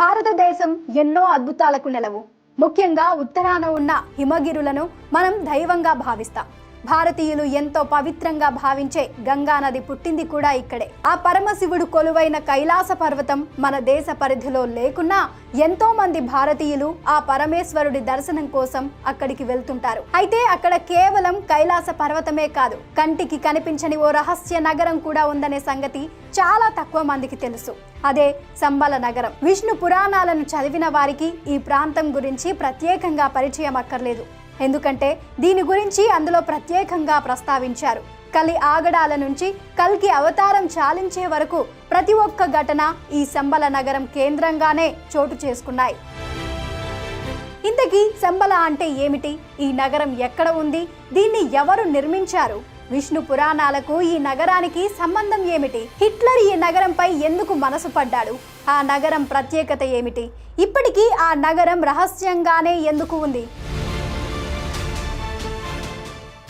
భారతదేశం ఎన్నో అద్భుతాలకు నెలవు. ముఖ్యంగా ఉత్తరాన ఉన్న హిమగిరులను మనం దైవంగా భావిస్తాం. భారతీయులు ఎంతో పవిత్రంగా భావించే గంగా నది పుట్టింది కూడా ఇక్కడే. ఆ పరమశివుడు కొలువైన కైలాస పర్వతం మన దేశ పరిధిలో లేకున్నా ఎంతో మంది భారతీయులు ఆ పరమేశ్వరుడి దర్శనం కోసం అక్కడికి వెళ్తుంటారు. అయితే అక్కడ కేవలం కైలాస పర్వతమే కాదు కంటికి కనిపించని ఓ రహస్య నగరం కూడా ఉందనే సంగతి చాలా తక్కువ మందికి తెలుసు. అదే సంబల నగరం. విష్ణు పురాణాలను చదివిన వారికి ఈ ప్రాంతం గురించి ప్రత్యేకంగా పరిచయం అక్కర్లేదు. ఎందుకంటే దీని గురించి అందులో ప్రత్యేకంగా ప్రస్తావించారు. కలి ఆగడాల నుంచి కల్కి అవతారం చాలించే వరకు ప్రతి ఒక్క ఘటన ఈ సంబల నగరం కేంద్రంగానే చోటు చేసుకున్నాయి. ఇంతకీ సంబల అంటే ఏమిటి? ఈ నగరం ఎక్కడ ఉంది? దీన్ని ఎవరు నిర్మించారు? విష్ణు పురాణాలకు ఈ నగరానికి సంబంధం ఏమిటి? హిట్లర్ ఈ నగరంపై ఎందుకు మనసు పడ్డాడు? ఆ నగరం ప్రత్యేకత ఏమిటి? ఇప్పటికీ ఆ నగరం రహస్యంగానే ఎందుకు ఉంది?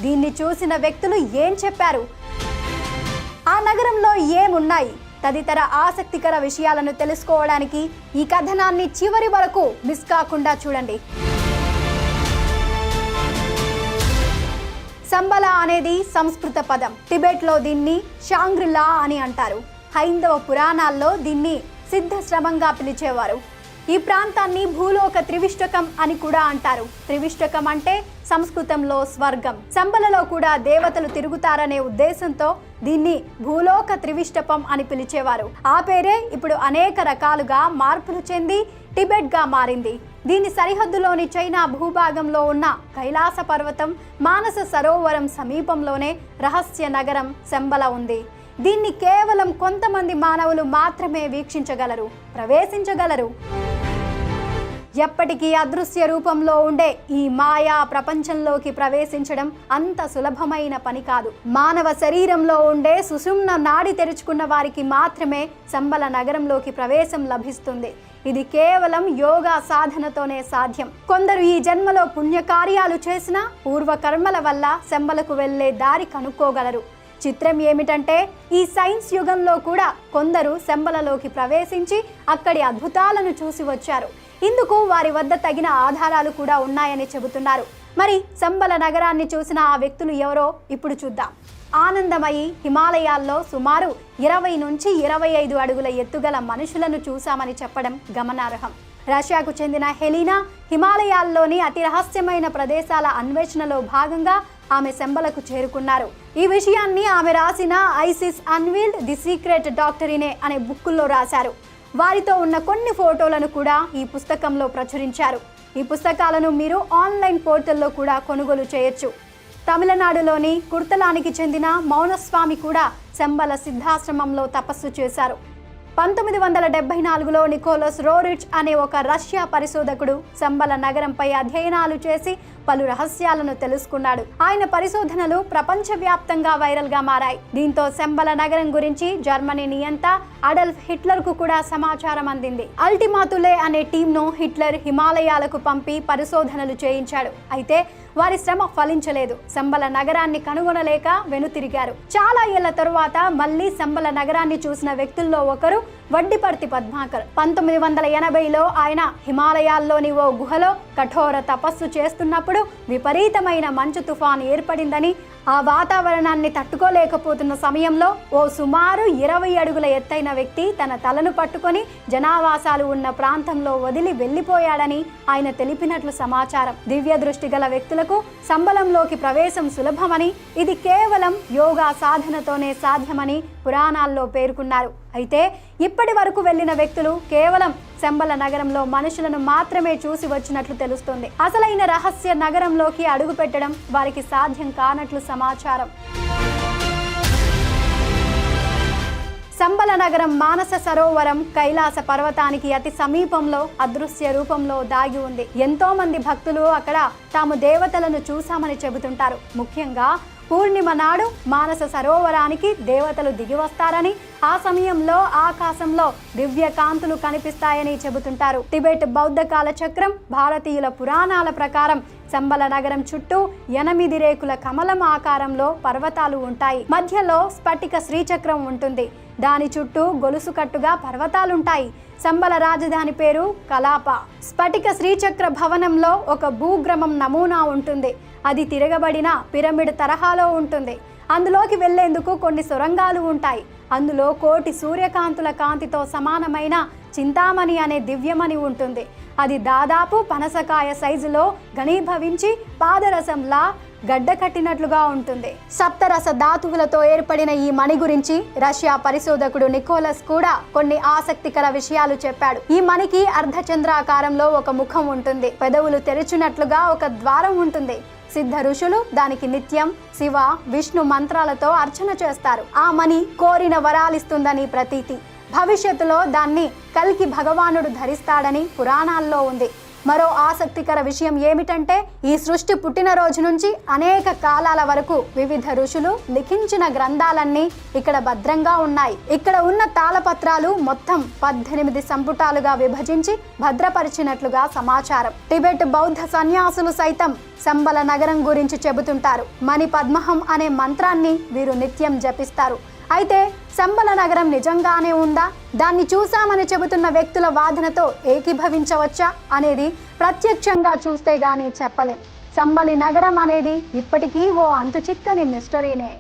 దీన్ని చూసిన వ్యక్తులు ఏం చెప్పారు? ఆ నగరంలో ఏమున్నాయి? తదితర ఆసక్తికర విషయాలను తెలుసుకోవడానికి ఈ కథనాన్ని చివరి వరకు మిస్ కాకుండా చూడండి. సంబల అనేది సంస్కృత పదం. టిబెట్లో దీన్ని షాంగ్రిలా అని అంటారు. హైందవ పురాణాల్లో దీన్ని సిద్ధశ్రమంగా పిలిచేవారు. ఈ ప్రాంతాన్ని భూలోక త్రివిష్టకం అని కూడా అంటారు. త్రివిష్టకం అంటే సంస్కృతంలో స్వర్గం. సంబలలో కూడా దేవతలు తిరుగుతారనే ఉద్దేశంతో దీన్ని భూలోక త్రివిష్టపం అని పిలిచేవారు. ఆ పేరే ఇప్పుడు అనేక రకాలుగా మార్పులు చెంది టిబెట్గా మారింది. దీని సరిహద్దులోని చైనా భూభాగంలో ఉన్న కైలాస పర్వతం మానస సరోవరం సమీపంలోనే రహస్య నగరం శంబల ఉంది. దీన్ని కేవలం కొంతమంది మానవులు మాత్రమే వీక్షించగలరు ప్రవేశించగలరు. ఎప్పటికీ అదృశ్య రూపంలో ఉండే ఈ మాయా ప్రపంచంలోకి ప్రవేశించడం అంత సులభమైన పని కాదు. మానవ శరీరంలో ఉండే సుషుమ్న నాడి తెరుచుకున్న వారికి మాత్రమే సంబల నగరంలోకి ప్రవేశం లభిస్తుంది. ఇది కేవలం యోగా సాధనతోనే సాధ్యం. కొందరు ఈ జన్మలో పుణ్యకార్యాలు చేసిన పూర్వకర్మల వల్ల శంబలకు వెళ్ళే దారి కనుక్కోగలరు. చిత్రం ఏమిటంటే ఈ సైన్స్ యుగంలో కూడా కొందరు శంబలలోకి ప్రవేశించి అక్కడి అద్భుతాలను చూసి వచ్చారు. ఇందుకు వారి వద్ద తగిన ఆధారాలు కూడా ఉన్నాయని చెబుతున్నారు. మరి సంబల నగరాన్ని చూసిన ఆ వ్యక్తులు ఎవరో ఇప్పుడు చూద్దాం. ఆనందమయి హిమాలయాల్లో సుమారు ఇరవై నుంచి ఇరవై ఐదు అడుగుల ఎత్తుగల మనుషులను చూశామని చెప్పడం గమనార్హం. రష్యాకు చెందిన హెలీనా హిమాలయాల్లోని అతి రహస్యమైన ప్రదేశాల అన్వేషణలో భాగంగా ఆమె శంబలకు చేరుకున్నారు. ఈ విషయాన్ని ఆమె రాసిన Isis unveiled the secret doctrine అనే బుక్కుల్లో రాశారు. వారితో ఉన్న కొన్ని ఫోటోలను కూడా ఈ పుస్తకంలో ప్రచురించారు. ఈ పుస్తకాలను మీరు ఆన్లైన్ పోర్టల్లో కూడా కొనుగోలు చేయొచ్చు. తమిళనాడులోని కుర్తలానికి చెందిన మౌనస్వామి కూడా శంబల సిద్ధాశ్రమంలో తపస్సు చేశారు. పంతొమ్మిది వందల డెబ్బై నాలుగులో నికోలస్ రోరిచ్ అనే ఒక రష్యా పరిశోధకుడు సంబల నగరంపై అధ్యయనాలు చేసి పలు రహస్యాలను తెలుసుకున్నాడు. ఆయన పరిశోధనలు ప్రపంచవ్యాప్తంగా వైరల్గా మారాయి. దీంతో సెంబల నగరం గురించి జర్మనీ నియంత అడల్ఫ్ హిట్లర్కు కూడా సమాచారం అందింది. అల్టిమాతులే అనే టీంను హిట్లర్ హిమాలయాలకు పంపి పరిశోధనలు చేయించాడు. అయితే వారి శ్రమ ఫలించలేదు. సంబల నగరాన్ని కనుగొనలేక వెనుతిరిగారు. చాలా ఏళ్ళ తరువాత మళ్ళీ సంబల నగరాన్ని చూసిన వ్యక్తుల్లో ఒకరు వడ్డిపర్తి పద్మాకర్. పంతొమ్మిది వందల ఎనభైలో ఆయన హిమాలయాల్లోని ఓ గుహలో కఠోర తపస్సు చేస్తున్నప్పుడు విపరీతమైన మంచు తుఫాన్ ఏర్పడిందని ఆ వాతావరణాన్ని తట్టుకోలేకపోతున్న సమయంలో ఓ సుమారు ఇరవై అడుగుల ఎత్తైన వ్యక్తి తన తలను పట్టుకొని జనావాసాలు ఉన్న ప్రాంతంలో వదిలి వెళ్ళిపోయాడని ఆయన తెలిపినట్లు సమాచారం. దివ్య దృష్టి గల వ్యక్తులకు సంబలంలోకి ప్రవేశం సులభమని ఇది కేవలం యోగా సాధనతోనే సాధ్యమని పురాణాల్లో పేర్కొన్నారు. అయితే ఇప్పటి వరకు వెళ్ళిన వ్యక్తులు కేవలం శంబల నగరంలో మనుషులను మాత్రమే చూసి వచ్చినట్లు తెలుస్తుంది. అసలైన రహస్య నగరంలోకి అడుగుపెట్టడం వారికి సాధ్యం కానట్లు సమాచారం. సంబల నగరం మానస సరోవరం కైలాస పర్వతానికి అతి సమీపంలో అదృశ్య రూపంలో దాగి ఉంది. ఎంతో మంది భక్తులు అక్కడ తాము దేవతలను చూశామని చెబుతుంటారు. ముఖ్యంగా పూర్ణిమ నాడు మానస సరోవరానికి దేవతలు దిగి వస్తారని ఆ సమయంలో ఆకాశంలో దివ్య కాంతులు కనిపిస్తాయని చెబుతుంటారు. టిబెట్ బౌద్ధ కాల చక్రం భారతీయుల పురాణాల ప్రకారం సంబల నగరం చుట్టూ ఎనిమిది రేకుల కమలం ఆకారంలో పర్వతాలు ఉంటాయి. మధ్యలో స్ఫటిక శ్రీచక్రం ఉంటుంది. దాని చుట్టూ గొలుసు కట్టుగా పర్వతాలుంటాయి. సంబల రాజధాని పేరు కలాప. స్ఫటిక శ్రీచక్ర భవనంలో ఒక భూగ్రమం నమూనా ఉంటుంది. అది తిరగబడిన పిరమిడ్ తరహాలో ఉంటుంది. అందులోకి వెళ్ళేందుకు కొన్ని సొరంగాలు ఉంటాయి. అందులో కోటి సూర్యకాంతుల కాంతితో సమానమైన చింతామణి అనే దివ్యమణి ఉంటుంది. అది దాదాపు పనసకాయ సైజులో ఘనీభవించి పాదరసంలా గడ్డ కట్టినట్లుగా ఉంటుంది. సప్తరస ధాతువులతో ఏర్పడిన ఈ మణి గురించి రష్యా పరిశోధకుడు నికోలస్ కూడా కొన్ని ఆసక్తికర విషయాలు చెప్పాడు. ఈ మణికి అర్ధచంద్రాకారంలో ఒక ముఖం ఉంటుంది. పెదవులు తెరిచినట్లుగా ఒక ద్వారం ఉంటుంది. సిద్ధ ఋషులు దానికి నిత్యం శివ విష్ణు మంత్రాలతో అర్చన చేస్తారు. ఆ మణి కోరిన వరాలిస్తుందని ప్రతీతి. భవిష్యత్తులో దాన్ని కల్కి భగవానుడు ధరిస్తాడని పురాణాల్లో ఉంది. మరో ఆసక్తికర విషయం ఏమిటంటే ఈ సృష్టి పుట్టినరోజు నుంచి అనేక కాలాల వరకు వివిధ ఋషులు లిఖించిన గ్రంథాలన్నీ ఇక్కడ భద్రంగా ఉన్నాయి. ఇక్కడ ఉన్న తాళపత్రాలు మొత్తం పద్దెనిమిది సంపుటాలుగా విభజించి భద్రపరిచినట్లుగా సమాచారం. టిబెట్ బౌద్ధ సన్యాసులు సైతం సంబల నగరం గురించి చెబుతుంటారు. మణి పద్మహం అనే మంత్రాన్ని వీరు నిత్యం జపిస్తారు. అయితే సంబల నగరం నిజంగానే ఉందా? దాన్ని చూసామని చెబుతున్న వ్యక్తుల వాదనతో ఏకీభవించవచ్చా అనేది ప్రత్యక్షంగా చూస్తే గానీ చెప్పలేం. సంబలి నగరం అనేది ఇప్పటికీ ఓ అంతు చిక్కని మిస్టరీనే